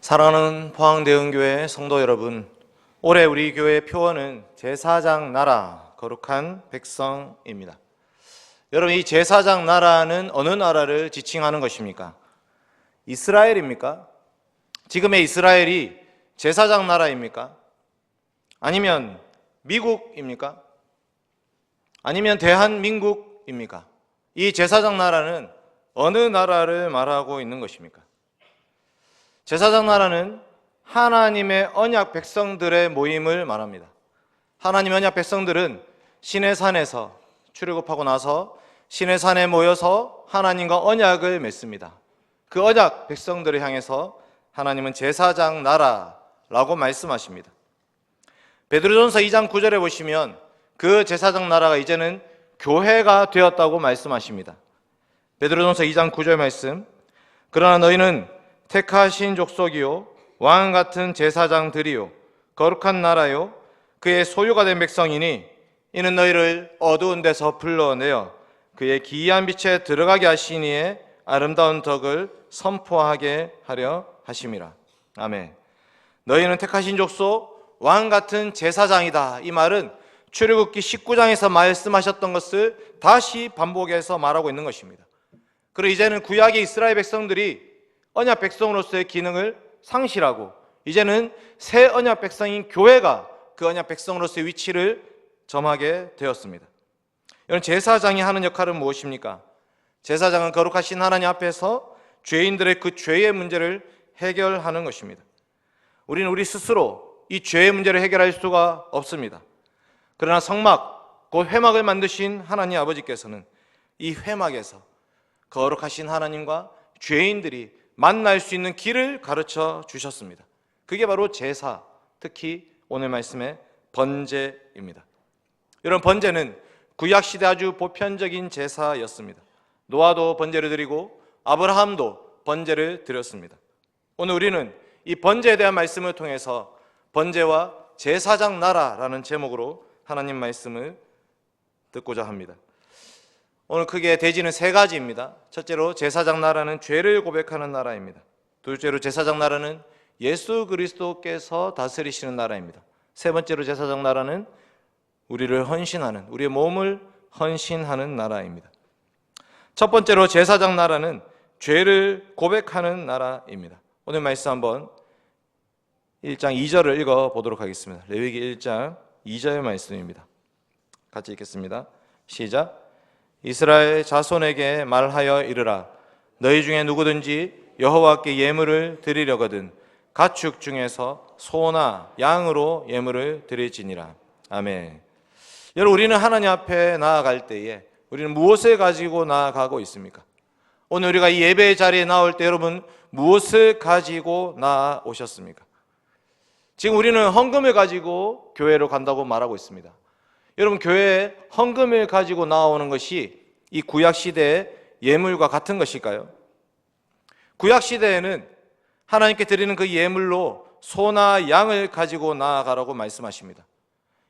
사랑하는 포항대흥교회 성도 여러분, 올해 우리 교회 표어는 제사장 나라, 거룩한 백성입니다. 여러분, 이 제사장 나라는 어느 나라를 지칭하는 것입니까? 이스라엘입니까? 지금의 이스라엘이 제사장 나라입니까? 아니면 미국입니까? 아니면 대한민국입니까? 이 제사장 나라는 어느 나라를 말하고 있는 것입니까? 제사장 나라는 하나님의 언약 백성들의 모임을 말합니다. 하나님의 언약 백성들은 신의 산에서 출애굽하고 나서 신의 산에 모여서 하나님과 언약을 맺습니다. 그 언약 백성들을 향해서 하나님은 제사장 나라라고 말씀하십니다. 베드로전서 2장 9절에 보시면 그 제사장 나라가 이제는 교회가 되었다고 말씀하십니다. 베드로전서 2장 9절 말씀. 그러나 너희는 택하신 족속이요 왕 같은 제사장들이요 거룩한 나라요 그의 소유가 된 백성이니 이는 너희를 어두운 데서 불러내어 그의 기이한 빛에 들어가게 하시니에 아름다운 덕을 선포하게 하려 하심이라. 아멘. 너희는 택하신 족속 왕 같은 제사장이다. 이 말은 출애굽기 19장에서 말씀하셨던 것을 다시 반복해서 말하고 있는 것입니다. 그리고 이제는 구약의 이스라엘 백성들이 언약 백성으로서의 기능을 상실하고 이제는 새 언약 백성인 교회가 그 언약 백성으로서의 위치를 점하게 되었습니다. 여러분 제사장이 하는 역할은 무엇입니까? 제사장은 거룩하신 하나님 앞에서 죄인들의 그 죄의 문제를 해결하는 것입니다. 우리는 우리 스스로 이 죄의 문제를 해결할 수가 없습니다. 그러나 성막, 그 회막을 만드신 하나님 아버지께서는 이 회막에서 거룩하신 하나님과 죄인들이 만날 수 있는 길을 가르쳐 주셨습니다. 그게 바로 제사, 특히 오늘 말씀의 번제입니다. 이런 번제는 구약 시대 아주 보편적인 제사였습니다. 노아도 번제를 드리고 아브라함도 번제를 드렸습니다. 오늘 우리는 이 번제에 대한 말씀을 통해서 번제와 제사장 나라라는 제목으로 하나님 말씀을 듣고자 합니다. 오늘 크게 대지는 세 가지입니다. 첫째로 제사장 나라는 죄를 고백하는 나라입니다. 둘째로 제사장 나라는 예수 그리스도께서 다스리시는 나라입니다. 세 번째로 제사장 나라는 우리를 헌신하는 우리의 몸을 헌신하는 나라입니다. 첫 번째로 제사장 나라는 죄를 고백하는 나라입니다. 오늘 말씀 한번 1장 2절을 읽어 보도록 하겠습니다. 레위기 1장 2절 말씀입니다. 같이 읽겠습니다. 시작. 이스라엘 자손에게 말하여 이르라 너희 중에 누구든지 여호와께 예물을 드리려거든 가축 중에서 소나 양으로 예물을 드릴지니라. 아멘. 여러분 우리는 하나님 앞에 나아갈 때에 우리는 무엇을 가지고 나아가고 있습니까? 오늘 우리가 이 예배의 자리에 나올 때 여러분 무엇을 가지고 나오셨습니까? 지금 우리는 헌금을 가지고 교회로 간다고 말하고 있습니다. 여러분 교회에 헌금을 가지고 나오는 것이 이 구약 시대의 예물과 같은 것일까요? 구약 시대에는 하나님께 드리는 그 예물로 소나 양을 가지고 나아가라고 말씀하십니다.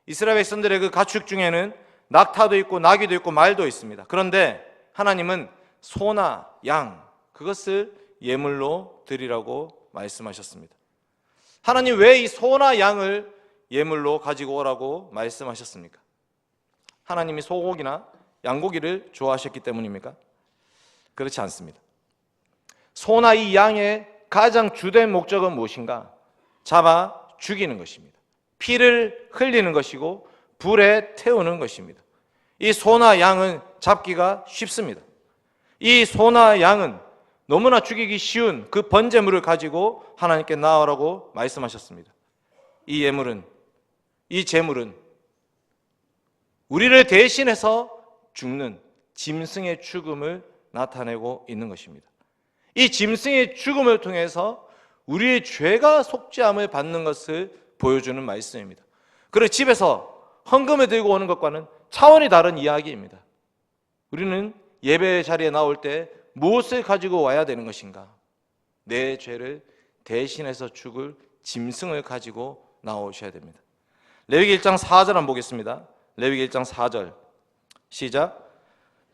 이스라엘 백성들의 그 가축 중에는 낙타도 있고 나귀도 있고 말도 있습니다. 그런데 하나님은 소나 양 그것을 예물로 드리라고 말씀하셨습니다. 하나님 왜 이 소나 양을 예물로 가지고 오라고 말씀하셨습니까? 하나님이 소고기나 양고기를 좋아하셨기 때문입니까? 그렇지 않습니다. 소나 이 양의 가장 주된 목적은 무엇인가? 잡아 죽이는 것입니다. 피를 흘리는 것이고 불에 태우는 것입니다. 이 소나 양은 잡기가 쉽습니다. 이 소나 양은 너무나 죽이기 쉬운 그 번제물을 가지고 하나님께 나오라고 말씀하셨습니다. 이 예물은 이 제물은 우리를 대신해서 죽는 짐승의 죽음을 나타내고 있는 것입니다. 이 짐승의 죽음을 통해서 우리의 죄가 속죄함을 받는 것을 보여주는 말씀입니다. 그래 집에서 헌금을 들고 오는 것과는 차원이 다른 이야기입니다. 우리는 예배 자리에 나올 때 무엇을 가지고 와야 되는 것인가? 내 죄를 대신해서 죽을 짐승을 가지고 나오셔야 됩니다. 레위기 1장 4절 한번 보겠습니다. 레위기 1장 4절. 시작.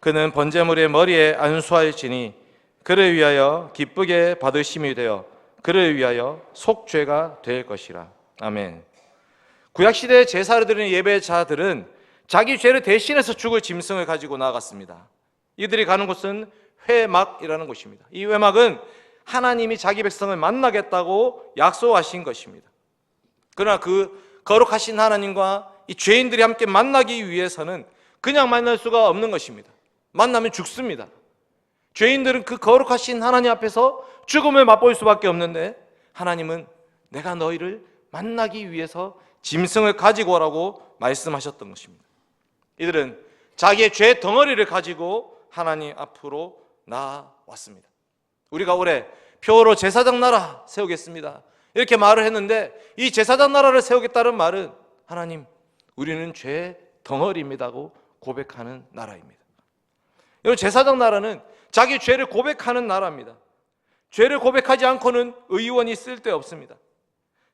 그는 번제물의 머리에 안수할지니 그를 위하여 기쁘게 받으심이 되어 그를 위하여 속죄가 될 것이라. 아멘. 구약 시대 제사를 드리는 예배자들은 자기 죄를 대신해서 죽을 짐승을 가지고 나아갔습니다. 이들이 가는 곳은 회막이라는 곳입니다. 이 회막은 하나님이 자기 백성을 만나겠다고 약속하신 것입니다. 그러나 그 거룩하신 하나님과 이 죄인들이 함께 만나기 위해서는 그냥 만날 수가 없는 것입니다. 만나면 죽습니다. 죄인들은 그 거룩하신 하나님 앞에서 죽음을 맛볼 수밖에 없는데 하나님은 내가 너희를 만나기 위해서 짐승을 가지고 오라고 말씀하셨던 것입니다. 이들은 자기의 죄 덩어리를 가지고 하나님 앞으로 나왔습니다. 우리가 올해 표로 제사장 나라 세우겠습니다. 이렇게 말을 했는데 이 제사장 나라를 세우겠다는 말은 하나님 우리는 죄 덩어리입니다고 고백하는 나라입니다. 여러분 제사장 나라는 자기 죄를 고백하는 나라입니다. 죄를 고백하지 않고는 의원이 쓸데 없습니다.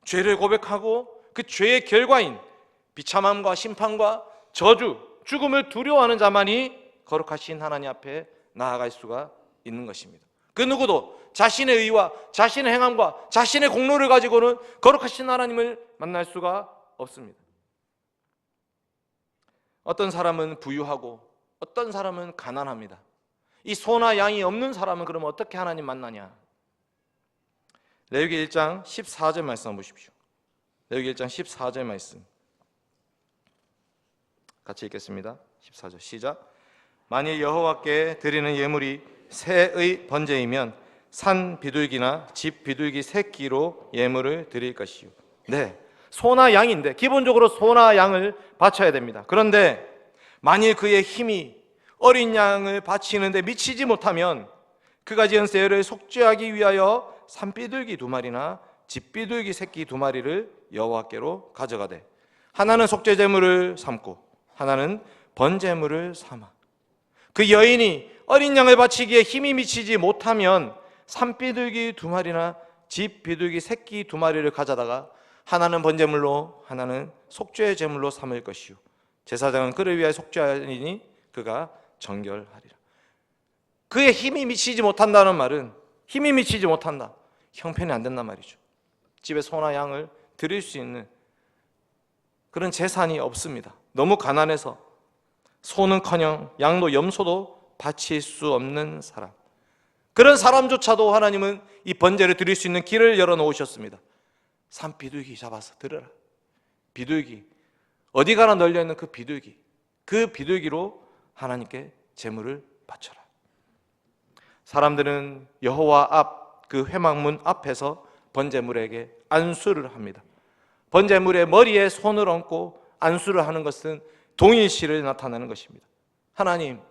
죄를 고백하고 그 죄의 결과인 비참함과 심판과 저주, 죽음을 두려워하는 자만이 거룩하신 하나님 앞에 나아갈 수가 있는 것입니다. 그 누구도 자신의 의와 자신의 행함과 자신의 공로를 가지고는 거룩하신 하나님을 만날 수가 없습니다. 어떤 사람은 부유하고 어떤 사람은 가난합니다. 이 소나 양이 없는 사람은 그럼 어떻게 하나님 만나냐? 레위기 1장 14절 말씀 보십시오. 레위기 1장 14절 말씀. 같이 읽겠습니다. 14절 시작. 만일 여호와께 드리는 예물이 새의 번제이면 산 비둘기나 집 비둘기 새끼로 예물을 드릴 것이요. 네. 소나 양인데 기본적으로 소나 양을 바쳐야 됩니다. 그런데 만일 그의 힘이 어린 양을 바치는데 미치지 못하면 그가 지은 세를 속죄하기 위하여 산비둘기 두 마리나 집비둘기 새끼 두 마리를 여호와께로 가져가되 하나는 속죄 제물을 삼고 하나는 번제물을 삼아 그 여인이 어린 양을 바치기에 힘이 미치지 못하면 산비둘기 두 마리나 집비둘기 새끼 두 마리를 가져다가 하나는 번제물로 하나는 속죄 제물로 삼을 것이요 제사장은 그를 위하여 속죄하리니 그가 정결하리라. 그의 힘이 미치지 못한다는 말은 힘이 미치지 못한다. 형편이 안 된단 말이죠. 집에 소나 양을 드릴 수 있는 그런 재산이 없습니다. 너무 가난해서 소는커녕 양도 염소도 바칠 수 없는 사람. 그런 사람조차도 하나님은 이 번제를 드릴 수 있는 길을 열어 놓으셨습니다. 산 비둘기 잡아서 들어라. 비둘기 어디 가나 널려 있는 그 비둘기 그 비둘기로 하나님께 제물을 바쳐라. 사람들은 여호와 앞 그 회막문 앞에서 번제물에게 안수를 합니다. 번제물의 머리에 손을 얹고 안수를 하는 것은 동일시를 나타내는 것입니다. 하나님,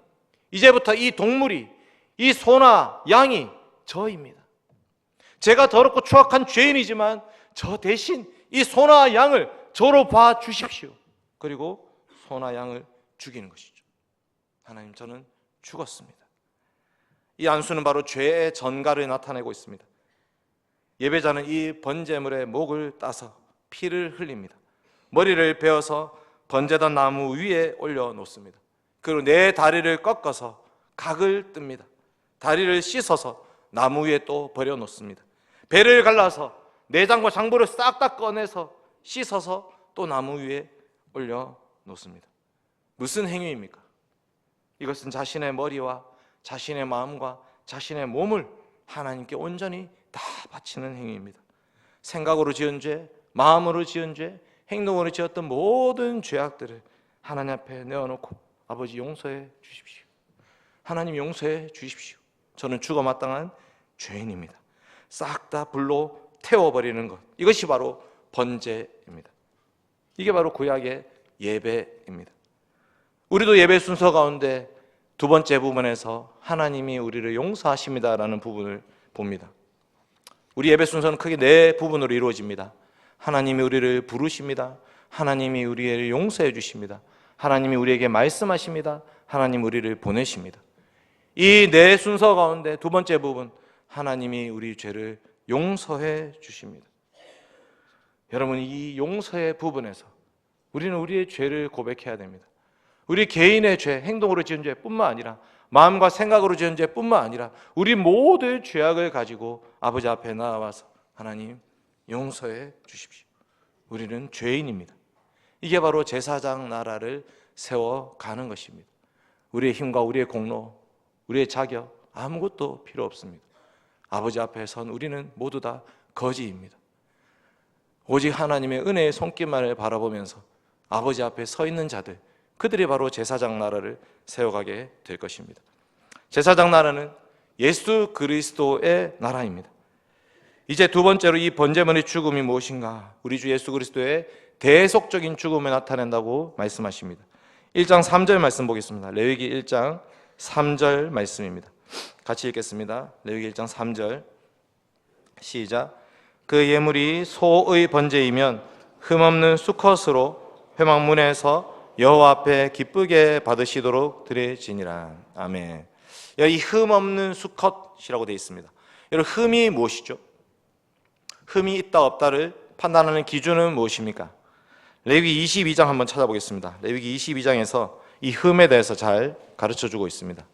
이제부터 이 동물이 이 소나 양이 저입니다. 제가 더럽고 추악한 죄인이지만 저 대신 이 소나 양을 저로 봐 주십시오. 그리고 소나 양을 죽이는 것이죠. 하나님, 저는 죽었습니다. 이 안수는 바로 죄의 전가를 나타내고 있습니다. 예배자는 이 번제물의 목을 따서 피를 흘립니다. 머리를 베어서 번제단 나무 위에 올려 놓습니다. 그리고 내 다리를 꺾어서 각을 뜹니다. 다리를 씻어서 나무 위에 또 버려 놓습니다. 배를 갈라서 내장과 장부를 싹 다 꺼내서 씻어서 또 나무 위에 올려 놓습니다. 무슨 행위입니까? 이것은 자신의 머리와 자신의 마음과 자신의 몸을 하나님께 온전히 다 바치는 행위입니다. 생각으로 지은 죄, 마음으로 지은 죄, 행동으로 지었던 모든 죄악들을 하나님 앞에 내어놓고 아버지 용서해 주십시오. 하나님 용서해 주십시오. 저는 죽어 마땅한 죄인입니다. 싹 다 불로 태워버리는 것. 이것이 바로 번제입니다. 이게 바로 구약의 예배입니다. 우리도 예배 순서 가운데 두 번째 부분에서 하나님이 우리를 용서하십니다라는 부분을 봅니다. 우리 예배 순서는 크게 네 부분으로 이루어집니다. 하나님이 우리를 부르십니다. 하나님이 우리를 용서해 주십니다. 하나님이 우리에게 말씀하십니다. 하나님 우리를 보내십니다. 이 네 순서 가운데 두 번째 부분 하나님이 우리 죄를 용서해 주십니다. 여러분 이 용서의 부분에서 우리는 우리의 죄를 고백해야 됩니다. 우리 개인의 죄, 행동으로 지은 죄뿐만 아니라 마음과 생각으로 지은 죄뿐만 아니라 우리 모두의 죄악을 가지고 아버지 앞에 나와서 하나님 용서해 주십시오. 우리는 죄인입니다. 이게 바로 제사장 나라를 세워 가는 것입니다. 우리의 힘과 우리의 공로, 우리의 자격 아무것도 필요 없습니다. 아버지 앞에 선 우리는 모두 다 거지입니다. 오직 하나님의 은혜의 손길만을 바라보면서 아버지 앞에 서 있는 자들, 그들이 바로 제사장 나라를 세워가게 될 것입니다. 제사장 나라는 예수 그리스도의 나라입니다. 이제 두 번째로 이 번제물의 죽음이 무엇인가? 우리 주 예수 그리스도의 대속적인 죽음을 나타낸다고 말씀하십니다. 1장 3절 말씀 보겠습니다. 레위기 1장 3절 말씀입니다. 같이 읽겠습니다. 레위기 1장 3절 시작 그 예물이 소의 번제이면 흠없는 수컷으로 회막문에서 여호와 앞에 기쁘게 받으시도록 드려지니라. 아멘. 여기 흠없는 수컷이라고 되어 있습니다. 여러분 흠이 무엇이죠? 흠이 있다 없다를 판단하는 기준은 무엇입니까? 레위기 22장 한번 찾아보겠습니다. 레위기 22장에서 이 흠에 대해서 잘 가르쳐 주고 있습니다.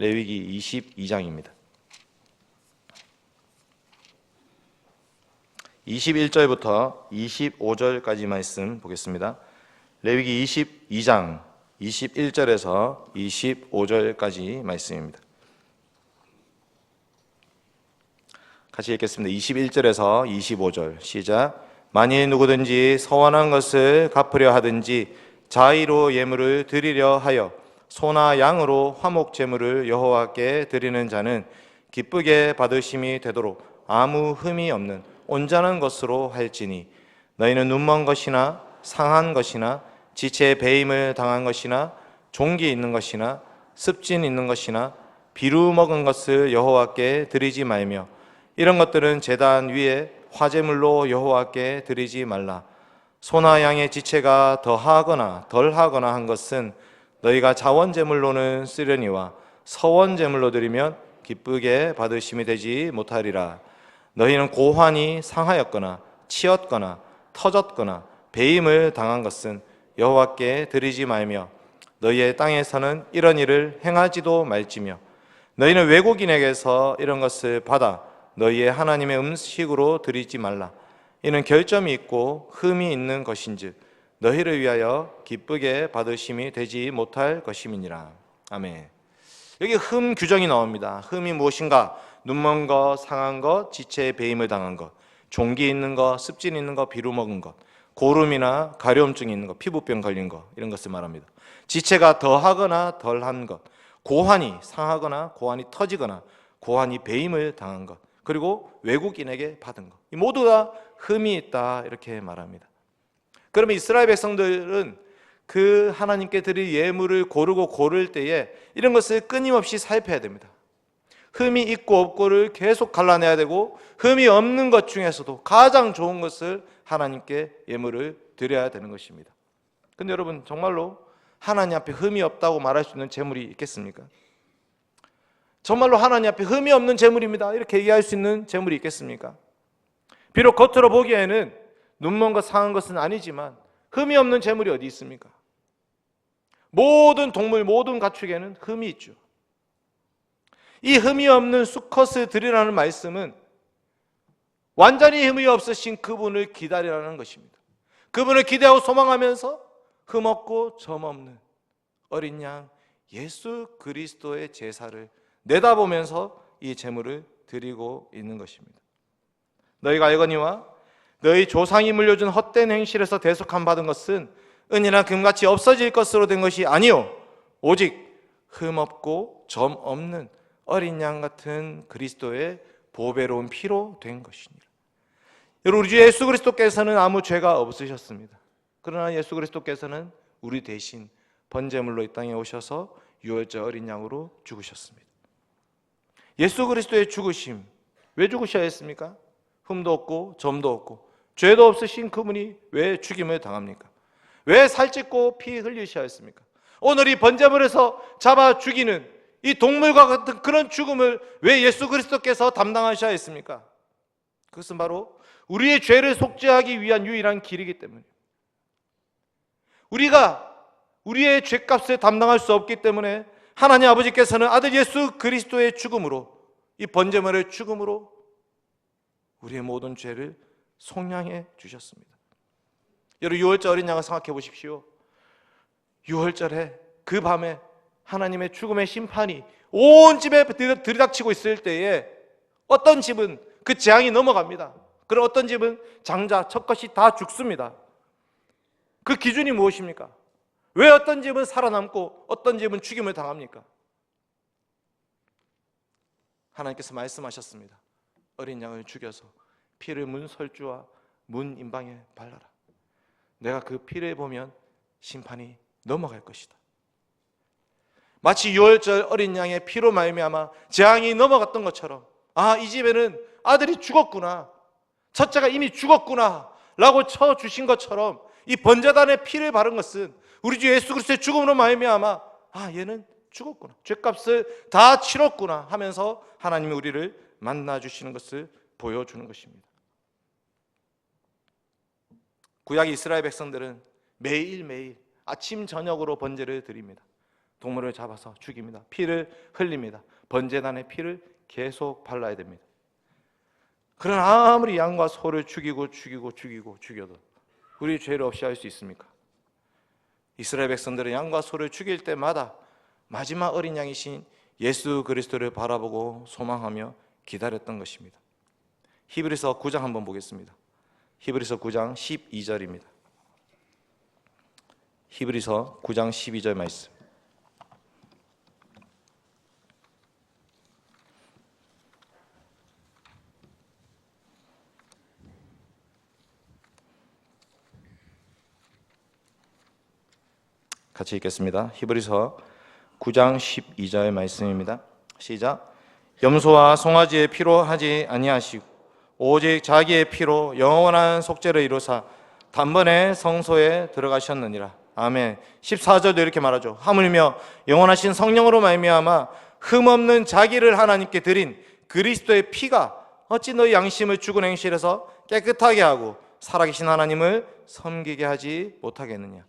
레위기 22장입니다. 21절부터 25절까지 말씀 보겠습니다. 레위기 22장 21절에서 25절까지 말씀입니다. 같이 읽겠습니다. 21절에서 25절 시작. 만일 누구든지 서원한 것을 갚으려 하든지 자의로 예물을 드리려 하여 소나 양으로 화목 제물을 여호와께 드리는 자는 기쁘게 받으심이 되도록 아무 흠이 없는 온전한 것으로 할지니 너희는 눈먼 것이나 상한 것이나 지체의 배임을 당한 것이나 종기 있는 것이나 습진 있는 것이나 비루 먹은 것을 여호와께 드리지 말며 이런 것들은 제단 위에 화제물로 여호와께 드리지 말라. 소나 양의 지체가 더하거나 덜하거나 한 것은 너희가 자원 제물로는 쓰려니와 서원 제물로 드리면 기쁘게 받으심이 되지 못하리라. 너희는 고환이 상하였거나 치었거나 터졌거나 배임을 당한 것은 여호와께 드리지 말며 너희의 땅에서는 이런 일을 행하지도 말지며 너희는 외국인에게서 이런 것을 받아 너희의 하나님의 음식으로 드리지 말라. 이는 결점이 있고 흠이 있는 것인즉 너희를 위하여 기쁘게 받으심이 되지 못할 것임이니라. 아멘. 여기 흠 규정이 나옵니다. 흠이 무엇인가? 눈먼 것, 상한 것, 지체에 배임을 당한 것, 종기 있는 것, 습진 있는 것, 비루 먹은 것, 고름이나 가려움증 있는 것, 피부병 걸린 것 이런 것을 말합니다. 지체가 더하거나 덜한 것, 고환이 상하거나 고환이 터지거나 고환이 배임을 당한 것, 그리고 외국인에게 받은 것. 이 모두가 흠이 있다 이렇게 말합니다. 그러면 이스라엘 백성들은 그 하나님께 드릴 예물을 고르고 고를 때에 이런 것을 끊임없이 살펴야 됩니다. 흠이 있고 없고를 계속 갈라내야 되고 흠이 없는 것 중에서도 가장 좋은 것을 하나님께 예물을 드려야 되는 것입니다. 근데 여러분 정말로 하나님 앞에 흠이 없다고 말할 수 있는 재물이 있겠습니까? 정말로 하나님 앞에 흠이 없는 재물입니다. 이렇게 얘기할 수 있는 재물이 있겠습니까? 비록 겉으로 보기에는 눈먼 것 상한 것은 아니지만 흠이 없는 재물이 어디 있습니까? 모든 동물, 모든 가축에는 흠이 있죠. 이 흠이 없는 수컷을 드리라는 말씀은 완전히 흠이 없으신 그분을 기다리라는 것입니다. 그분을 기대하고 소망하면서 흠 없고 점 없는 어린 양 예수 그리스도의 제사를 내다보면서 이 제물을 드리고 있는 것입니다. 너희가 알거니와 너희 조상이 물려준 헛된 행실에서 대속함 받은 것은 은이나 금같이 없어질 것으로 된 것이 아니요 오직 흠 없고 점 없는 어린 양 같은 그리스도의 보배로운 피로 된 것이니라. 여러분 우리 주 예수 그리스도께서는 아무 죄가 없으셨습니다. 그러나 예수 그리스도께서는 우리 대신 번제물로 이 땅에 오셔서 유월절 어린 양으로 죽으셨습니다. 예수 그리스도의 죽으심 왜 죽으셔야 했습니까? 흠도 없고 점도 없고 죄도 없으신 그분이 왜 죽임을 당합니까? 왜 살ጭ고 피 흘리셔야 했습니까? 오늘 이 번제물에서 잡아 죽이는 이 동물과 같은 그런 죽음을 왜 예수 그리스도께서 담당하셔야 했습니까? 그것은 바로 우리의 죄를 속죄하기 위한 유일한 길이기 때문에 우리가 우리의 죄값을 담당할 수 없기 때문에 하나님 아버지께서는 아들 예수 그리스도의 죽음으로 이 번제물의 죽음으로 우리의 모든 죄를 속량해 주셨습니다. 여러분 유월절 어린 양을 생각해 보십시오. 유월절에 그 밤에 하나님의 죽음의 심판이 온 집에 들- 들이닥치고 있을 때에 어떤 집은 그 재앙이 넘어갑니다. 그리고 어떤 집은 장자, 첫것이 다 죽습니다. 그 기준이 무엇입니까? 왜 어떤 집은 살아남고 어떤 집은 죽임을 당합니까? 하나님께서 말씀하셨습니다. 어린 양을 죽여서 피를 문 설주와 문 임방에 발라라. 내가 그 피를 보면 심판이 넘어갈 것이다. 마치 유월절 어린 양의 피로 말미암아 재앙이 넘어갔던 것처럼 아 이 집에는 아들이 죽었구나 첫째가 이미 죽었구나 라고 쳐 주신 것처럼 이 번제단의 피를 바른 것은 우리 주 예수 그리스도의 죽음으로 말미암아 아 얘는 죽었구나 죄값을 다 치렀구나 하면서 하나님이 우리를 만나 주시는 것을 보여 주는 것입니다. 구약 이스라엘 백성들은 매일매일 아침 저녁으로 번제를 드립니다. 동물을 잡아서 죽입니다. 피를 흘립니다. 번제단의 피를 계속 발라야 됩니다. 그러나 아무리 양과 소를 죽이고 죽이고 죽이고 죽여도 우리 죄를 없이 할 수 있습니까? 이스라엘 백성들은 양과 소를 죽일 때마다 마지막 어린 양이신 예수 그리스도를 바라보고 소망하며 기다렸던 것입니다. 히브리서 9장 한번 보겠습니다. 히브리서 9장 12절입니다. 히브리서 9장 12절 말씀. 같이 읽겠습니다. 히브리서 9장 12절 말씀입니다. 시작. 염소와 송아지의 피로 하지 아니하시고 오직 자기의 피로 영원한 속죄를 이루사 단번에 성소에 들어가셨느니라. 아멘. 14절도 이렇게 말하죠. 하물며 영원하신 성령으로 말미암아 흠 없는 자기를 하나님께 드린 그리스도의 피가 어찌 너희 양심을 죽은 행실에서 깨끗하게 하고 살아계신 하나님을 섬기게 하지 못하겠느냐.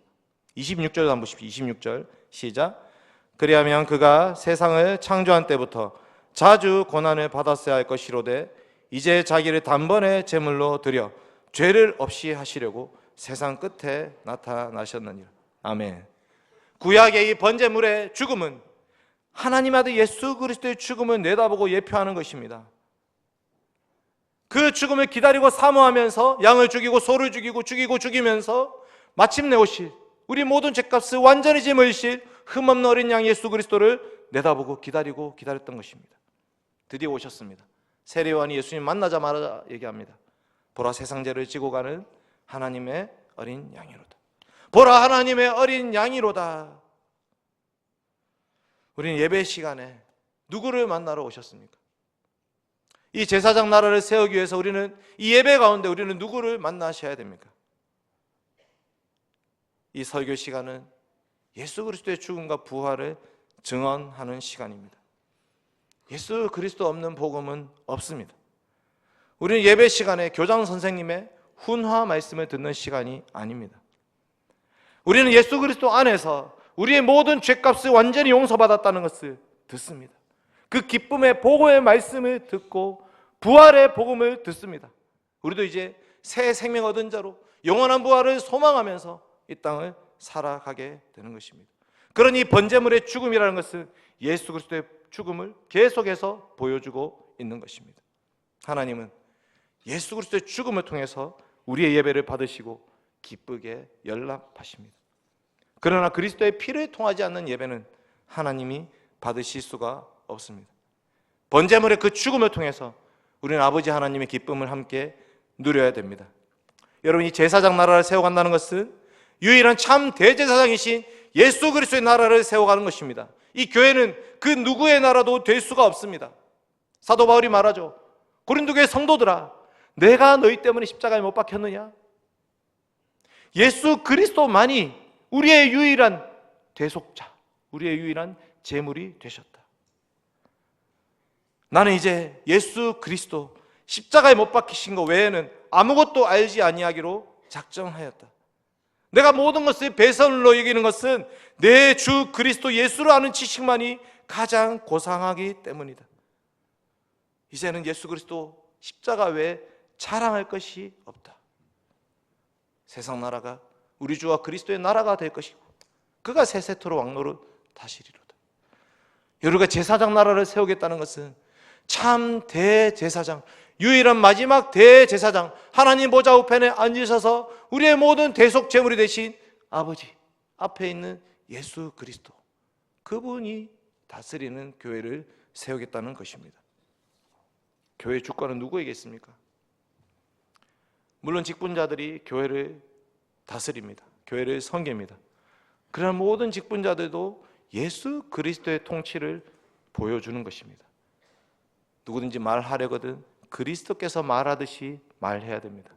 26절 한번 보십시오. 26절 시작. 그리하면 그가 세상을 창조한 때부터 자주 고난을 받았어야 할 것이로되 이제 자기를 단번에 제물로 드려 죄를 없이 하시려고 세상 끝에 나타나셨느니라. 아멘. 구약의 이 번제물의 죽음은 하나님 아들 예수 그리스도의 죽음을 내다보고 예표하는 것입니다. 그 죽음을 기다리고 사모하면서 양을 죽이고 소를 죽이고 죽이고 죽이면서 마침내 오실 우리 모든 죄값을 완전히 짊으실 흠없는 어린 양 예수 그리스도를 내다보고 기다리고 기다렸던 것입니다. 드디어 오셨습니다. 세례요한이 예수님 만나자마자 얘기합니다. 보라 세상 죄를 지고 가는 하나님의 어린 양이로다. 보라 하나님의 어린 양이로다. 우리는 예배 시간에 누구를 만나러 오셨습니까? 이 제사장 나라를 세우기 위해서 우리는 이 예배 가운데 우리는 누구를 만나셔야 됩니까? 이 설교 시간은 예수 그리스도의 죽음과 부활을 증언하는 시간입니다. 예수 그리스도 없는 복음은 없습니다. 우리는 예배 시간에 교장 선생님의 훈화 말씀을 듣는 시간이 아닙니다. 우리는 예수 그리스도 안에서 우리의 모든 죄값을 완전히 용서받았다는 것을 듣습니다. 그 기쁨의 보고의 말씀을 듣고 부활의 복음을 듣습니다. 우리도 이제 새 생명 얻은 자로 영원한 부활을 소망하면서 이 땅을 살아가게 되는 것입니다. 그러니 번제물의 죽음이라는 것은 예수 그리스도의 죽음을 계속해서 보여주고 있는 것입니다. 하나님은 예수 그리스도의 죽음을 통해서 우리의 예배를 받으시고 기쁘게 연락하십니다. 그러나 그리스도의 피를 통하지 않는 예배는 하나님이 받으실 수가 없습니다. 번제물의 그 죽음을 통해서 우리는 아버지 하나님의 기쁨을 함께 누려야 됩니다. 여러분 이 제사장 나라를 세워간다는 것은 유일한 참 대제사장이신 예수 그리스도의 나라를 세워가는 것입니다. 이 교회는 그 누구의 나라도 될 수가 없습니다. 사도 바울이 말하죠. 고린도 교회 성도들아, 내가 너희 때문에 십자가에 못 박혔느냐? 예수 그리스도만이 우리의 유일한 대속자, 우리의 유일한 제물이 되셨다. 나는 이제 예수 그리스도 십자가에 못 박히신 것 외에는 아무것도 알지 아니하기로 작정하였다. 내가 모든 것을 배설로 여기는 것은 내 주 그리스도 예수를 아는 지식만이 가장 고상하기 때문이다. 이제는 예수 그리스도 십자가 외에 자랑할 것이 없다. 세상 나라가 우리 주와 그리스도의 나라가 될 것이고 그가 세세토로 왕노릇 다시리로다. 여러가 제사장 나라를 세우겠다는 것은 참 대제사장, 유일한 마지막 대제사장, 하나님 보좌 우편에 앉으셔서 우리의 모든 대속 제물이 되신 아버지 앞에 있는 예수 그리스도 그분이 다스리는 교회를 세우겠다는 것입니다. 교회 주권은 누구에게 있습니까? 물론 직분자들이 교회를 다스립니다. 교회를 섬깁니다. 그러나 모든 직분자들도 예수 그리스도의 통치를 보여주는 것입니다. 누구든지 말하려거든 그리스도께서 말하듯이 말해야 됩니다.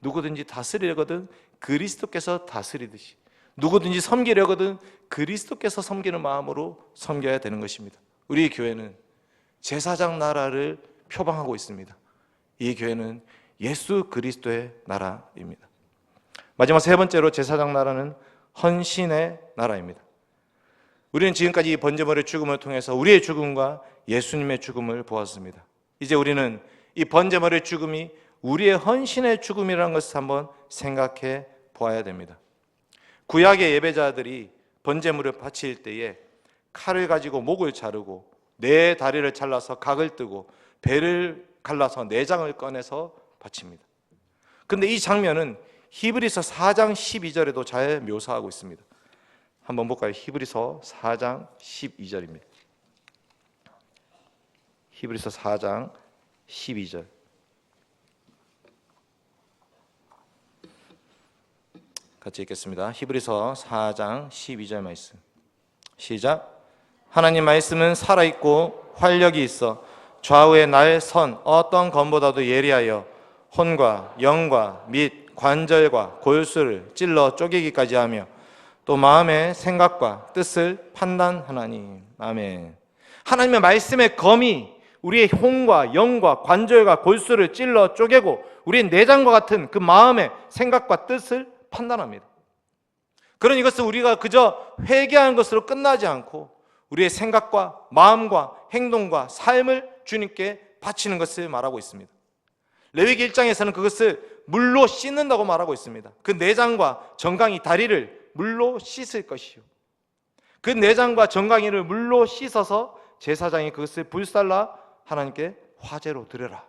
누구든지 다스리려거든 그리스도께서 다스리듯이 누구든지 섬기려거든 그리스도께서 섬기는 마음으로 섬겨야 되는 것입니다. 우리 교회는 제사장 나라를 표방하고 있습니다. 이 교회는 예수 그리스도의 나라입니다. 마지막 세 번째로 제사장 나라는 헌신의 나라입니다. 우리는 지금까지 이 번제물의 죽음을 통해서 우리의 죽음과 예수님의 죽음을 보았습니다. 이제 우리는 이 번제물의 죽음이 우리의 헌신의 죽음이라는 것을 한번 생각해 보아야 됩니다. 구약의 예배자들이 번제물을 바칠 때에 칼을 가지고 목을 자르고 네 다리를 잘라서 각을 뜨고 배를 갈라서 내장을 꺼내서 바칩니다. 근데 이 장면은 히브리서 4장 12절에도 잘 묘사하고 있습니다. 한번 볼까요? 히브리서 4장 12절입니다. 히브리서 4장 12절. 같이 읽겠습니다. 히브리서 4장 12절 말씀. 시작. 하나님 말씀은 살아 있고 활력이 있어 좌우의 날 선 어떤 검보다도 예리하여 혼과 영과 및 관절과 골수를 찔러 쪼개기까지 하며 또 마음의 생각과 뜻을 판단하나니 아멘. 하나님의 말씀의 검이 우리의 혼과 영과 관절과 골수를 찔러 쪼개고 우리의 내장과 같은 그 마음의 생각과 뜻을 판단합니다. 그런 이것을 우리가 그저 회개하는 것으로 끝나지 않고 우리의 생각과 마음과 행동과 삶을 주님께 바치는 것을 말하고 있습니다. 레위기 1장에서는 그것을 물로 씻는다고 말하고 있습니다. 그 내장과 정강이 다리를 물로 씻을 것이요. 그 내장과 정강이를 물로 씻어서 제사장이 그것을 불살라 하나님께 화제로 드려라.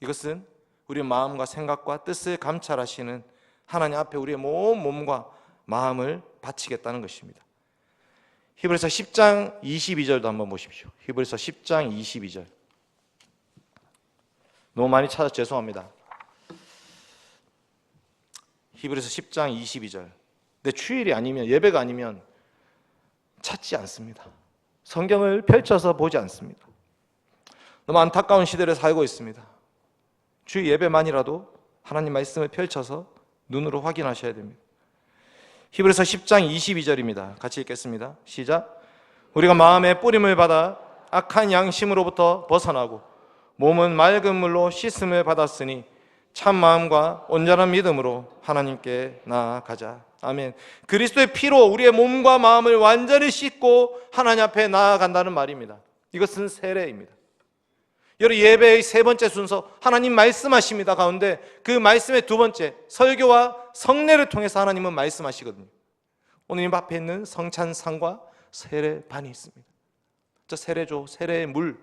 이것은 우리 마음과 생각과 뜻을 감찰하시는 하나님 앞에 우리의 몸, 몸과 마음을 바치겠다는 것입니다. 히브리서 10장 22절도 한번 보십시오. 히브리서 10장 22절. 너무 많이 찾아 죄송합니다. 히브리서 10장 22절. 근데 주일이 아니면 예배가 아니면 찾지 않습니다. 성경을 펼쳐서 보지 않습니다. 너무 안타까운 시대를 살고 있습니다. 주 예배만이라도 하나님 말씀을 펼쳐서 눈으로 확인하셔야 됩니다. 히브리서 10장 22절입니다. 같이 읽겠습니다. 시작. 우리가 마음의 뿌림을 받아 악한 양심으로부터 벗어나고 몸은 맑은 물로 씻음을 받았으니 참 마음과 온전한 믿음으로 하나님께 나아가자. 아멘. 그리스도의 피로 우리의 몸과 마음을 완전히 씻고 하나님 앞에 나아간다는 말입니다. 이것은 세례입니다. 여러분 예배의 세 번째 순서 하나님 말씀하십니다 가운데 그 말씀의 두 번째 설교와 성례를 통해서 하나님은 말씀하시거든요. 오늘 이 앞에 있는 성찬상과 세례반이 있습니다. 저 세례조, 세례의 물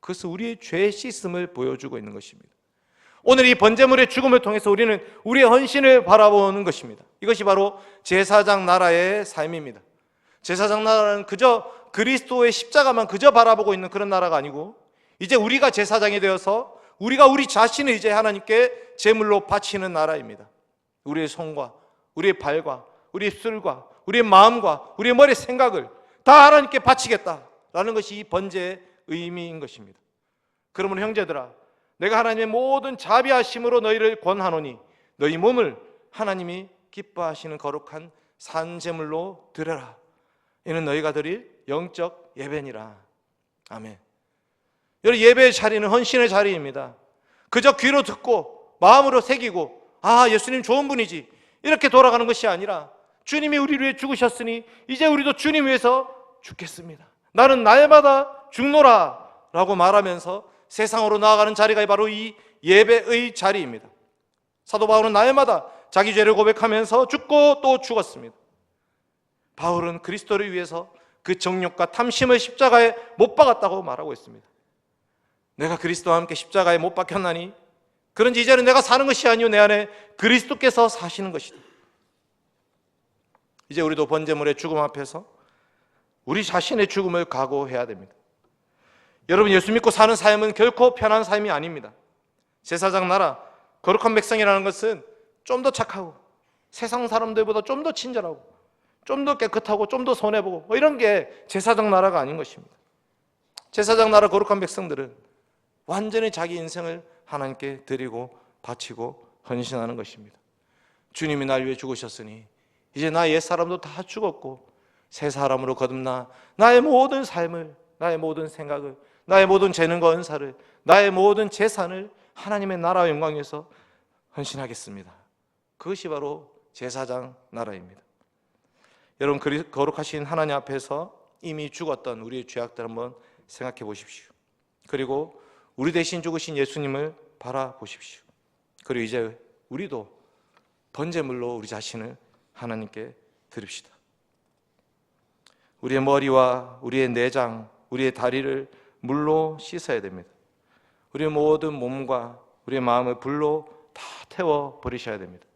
그것은 우리의 죄 씻음을 보여주고 있는 것입니다. 오늘 이 번제물의 죽음을 통해서 우리는 우리의 헌신을 바라보는 것입니다. 이것이 바로 제사장 나라의 삶입니다. 제사장 나라는 그저 그리스도의 십자가만 그저 바라보고 있는 그런 나라가 아니고 이제 우리가 제사장이 되어서 우리가 우리 자신을 이제 하나님께 제물로 바치는 나라입니다. 우리의 손과 우리의 발과 우리의 입술과 우리의 마음과 우리의 머리 생각을 다 하나님께 바치겠다라는 것이 이 번제의 의미인 것입니다. 그러면 형제들아 내가 하나님의 모든 자비하심으로 너희를 권하노니 너희 몸을 하나님이 기뻐하시는 거룩한 산제물로 드려라. 이는 너희가 드릴 영적 예배니라. 아멘. 여러분 예배의 자리는 헌신의 자리입니다. 그저 귀로 듣고 마음으로 새기고 아 예수님 좋은 분이지 이렇게 돌아가는 것이 아니라 주님이 우리를 위해 죽으셨으니 이제 우리도 주님 위해서 죽겠습니다. 나는 날마다 죽노라 라고 말하면서 세상으로 나아가는 자리가 바로 이 예배의 자리입니다. 사도 바울은 날마다 자기 죄를 고백하면서 죽고 또 죽었습니다. 바울은 그리스도를 위해서 그 정욕과 탐심을 십자가에 못 박았다고 말하고 있습니다. 내가 그리스도와 함께 십자가에 못 박혔나니 그런지 이제는 내가 사는 것이 아니요 내 안에 그리스도께서 사시는 것이다. 이제 우리도 번제물의 죽음 앞에서 우리 자신의 죽음을 각오해야 됩니다. 여러분 예수 믿고 사는 삶은 결코 편한 삶이 아닙니다. 제사장 나라 거룩한 백성이라는 것은 좀 더 착하고 세상 사람들보다 좀 더 친절하고 좀 더 깨끗하고 좀 더 손해보고 뭐 이런 게 제사장 나라가 아닌 것입니다. 제사장 나라 거룩한 백성들은 완전히 자기 인생을 하나님께 드리고 바치고 헌신하는 것입니다. 주님이 날 위해 죽으셨으니 이제 나 옛 사람도 다 죽었고 새 사람으로 거듭나 나의 모든 삶을 나의 모든 생각을 나의 모든 재능과 은사를 나의 모든 재산을 하나님의 나라와 영광 위해서 헌신하겠습니다. 그것이 바로 제사장 나라입니다. 여러분 거룩하신 하나님 앞에서 이미 죽었던 우리의 죄악들 한번 생각해 보십시오. 그리고 우리 대신 죽으신 예수님을 바라보십시오. 그리고 이제 우리도 번제물로 우리 자신을 하나님께 드립시다. 우리의 머리와 우리의 내장, 우리의 다리를 물로 씻어야 됩니다. 우리의 모든 몸과 우리의 마음을 불로 다 태워 버리셔야 됩니다.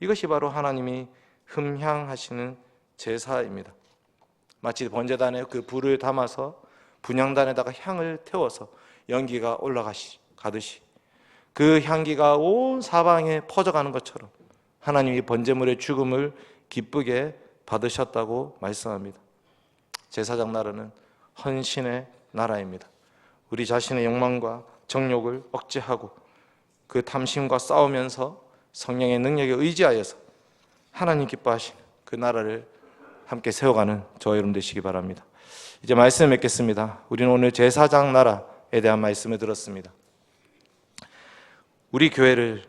이것이 바로 하나님이 흠향하시는 제사입니다. 마치 번제단에 그 불을 담아서 분향단에다가 향을 태워서 연기가 올라가듯이 그 향기가 온 사방에 퍼져가는 것처럼 하나님이 번제물의 죽음을 기쁘게 받으셨다고 말씀합니다. 제사장 나라는 헌신의 나라입니다. 우리 자신의 욕망과 정욕을 억제하고 그 탐심과 싸우면서 성령의 능력에 의지하여서 하나님 기뻐하시는 그 나라를 함께 세워가는 저 여러분 되시기 바랍니다. 이제 말씀 맺겠습니다. 우리는 오늘 제사장 나라에 대한 말씀을 들었습니다. 우리 교회를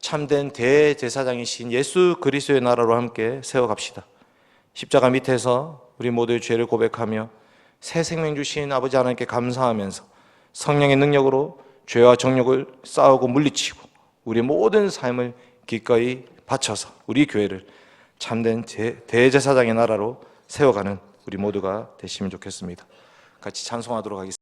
참된 대제사장이신 예수 그리스도의 나라로 함께 세워갑시다. 십자가 밑에서 우리 모두의 죄를 고백하며 새 생명 주신 아버지 하나님께 감사하면서 성령의 능력으로 죄와 정욕을 싸우고 물리치고 우리 모든 삶을 기꺼이 바쳐서 우리 교회를 참된 제- 대제사장의 나라로 세워가는 우리 모두가 되시면 좋겠습니다. 같이 찬송하도록 하겠습니다.